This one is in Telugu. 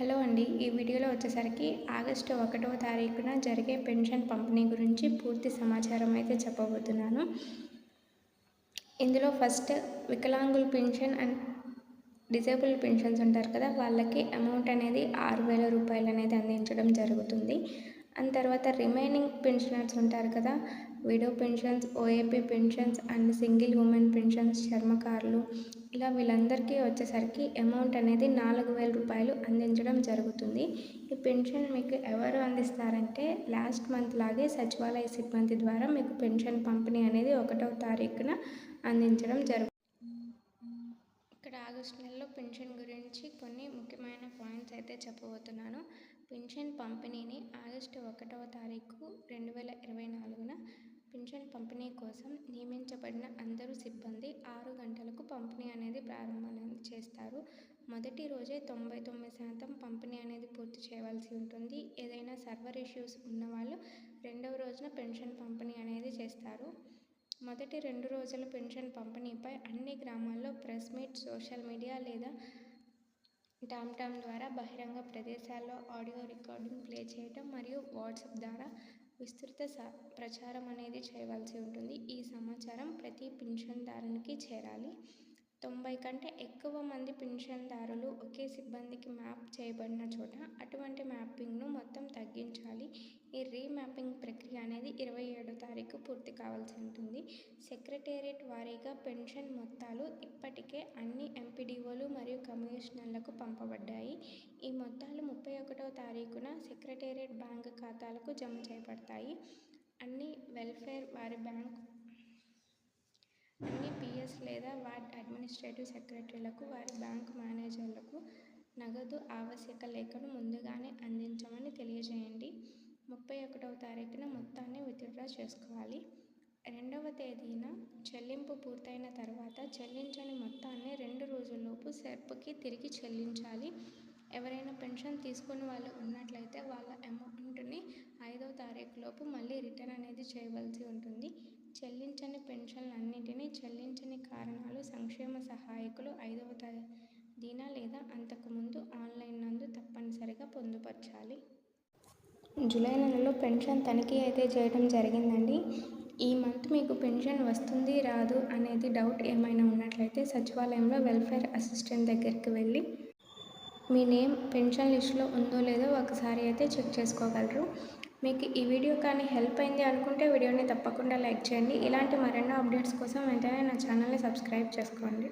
హలో అండి ఈ వీడియోలో వచ్చేసరికి ఆగస్టు ఒకటవ తారీఖున జరిగే పెన్షన్ పంపిణీ గురించి పూర్తి సమాచారం అయితే చెప్పబోతున్నాను. ఇందులో ఫస్ట్ వికలాంగుల పెన్షన్ అండ్ డిజేబుల్ పెన్షన్స్ ఉంటారు కదా వాళ్ళకి అమౌంట్ అనేది ఆరు వేల రూపాయలు అనేది అందించడం జరుగుతుంది. అండ్ తర్వాత రిమైనింగ్ పెన్షనర్స్ ఉంటారు కదా widow pensions OAP pensions and single women pensions చర్మకారులు ఇలా వీళ్ళందరికీ వచ్చేసరికి అమౌంట్ అనేది నాలుగు వేల రూపాయలు అందించడం జరుగుతుంది. ఈ పెన్షన్ మీకు ఎవరు అందిస్తారంటే లాస్ట్ మంత్ లాగే సచివాలయ సిబ్బంది ద్వారా మీకు పెన్షన్ పంపిణీ అనేది ఒకటవ తారీఖున అందించడం జరుగుతుంది ఇక్కడ ఆగస్టు నెలలో పెన్షన్ గురించి కొన్ని ముఖ్యమైన పాయింట్స్ అయితే చెప్పబోతున్నాను. పెన్షన్ పంపిణీని ఆగస్టు ఒకటవ తారీఖు రెండు వేల ఇరవై నాలుగున పెన్షన్ పంపిణీ కోసం నియమించబడిన అందరూ సిబ్బంది ఆరు గంటలకు పంపిణీ అనేది ప్రారంభం చేస్తారు. మొదటి రోజే తొంభై తొమ్మిది శాతం పంపిణీ అనేది పూర్తి చేయవలసి ఉంటుంది. ఏదైనా సర్వర్ ఇష్యూస్ ఉన్నవాళ్ళు రెండవ రోజున పెన్షన్ పంపిణీ అనేది చేస్తారు. మొదటి రెండు రోజుల పెన్షన్ పంపిణీపై అన్ని గ్రామాల్లో ప్రెస్ మీట్ సోషల్ మీడియా లేదా టామ్ టామ్ ద్వారా బహిరంగ ప్రదేశాల్లో ఆడియో రికార్డింగ్ ప్లే చేయటం మరియు వాట్సాప్ ద్వారా విస్తృత స ప్రచారం అనేది చేయవలసి ఉంటుంది. ఈ సమాచారం ప్రతి పింఛన్దారునికి చేరాలి. తొంభై కంటే ఎక్కువ మంది పింఛన్దారులు ఒకే సిబ్బందికి మ్యాప్ చేయబడిన చోట అటువంటి మ్యాపింగ్ను మొత్తం తగ్గించాలి. ఈ రీమ్యాపింగ్ ప్రక్రియ అనేది ఇరవై ఏడో తారీఖు పూర్తి కావాల్సి ఉంటుంది. సెక్రటేరియట్ వారీగా పెన్షన్ మొత్తాలు ఇప్పటికే అన్ని ఎంపీడీఓలు మరియు కమిషనర్లకు పంపబడ్డాయి. ఈ మొత్తాలు ముప్పై ఒకటవ తారీఖున సెక్రటేరియట్ బ్యాంక్ ఖాతాలకు జమ చేయబడతాయి. అన్ని వెల్ఫేర్ వారి బ్యాంక్ అన్ని పిఎస్ లేదా వార్డ్ అడ్మినిస్ట్రేటివ్ సెక్రటరీలకు వారి బ్యాంకు మేనేజర్లకు నగదు ఆవశ్యక లేఖను ముందుగానే అందించమని తెలియజేయండి. ముప్పై ఒకటవ తారీఖున మొత్తాన్ని విత్డ్రా చేసుకోవాలి. రెండవ తేదీన చెల్లింపు పూర్తయిన తర్వాత చెల్లించని మొత్తాన్ని రెండు రోజుల్లోపు సెర్ప్కి తిరిగి చెల్లించాలి. ఎవరైనా పెన్షన్ తీసుకుని వాళ్ళు ఉన్నట్లయితే వాళ్ళ అమౌంట్ని ఐదవ తారీఖు లోపు మళ్ళీ రిటర్న్ అనేది చేయవలసి ఉంటుంది. చెల్లించని పెన్షన్లన్నింటినీ చెల్లించని కారణాలు సంక్షేమ సహాయకులు ఐదవ తేదీన లేదా అంతకుముందు ఆన్లైన్ నందు తప్పనిసరిగా పొందుపరచాలి. జూలై నెలలో పెన్షన్ తనిఖీ అయితే చేయడం జరిగిందండి. ఈ మంత్ మీకు పెన్షన్ వస్తుంది రాదు అనేది డౌట్ ఏమైనా ఉన్నట్లయితే సచివాలయంలో వెల్ఫేర్ అసిస్టెంట్ దగ్గరికి వెళ్ళి మీ నేమ్ పెన్షన్ లిస్టులో ఉందో లేదో ఒకసారి అయితే చెక్ చేసుకోగలరు. మీకు ఈ వీడియో కానీ హెల్ప్ అయింది అనుకుంటే వీడియోని తప్పకుండా లైక్ చేయండి. ఇలాంటి మరెన్నో అప్డేట్స్ కోసం వెంటనే నా ఛానల్ని సబ్స్క్రైబ్ చేసుకోండి.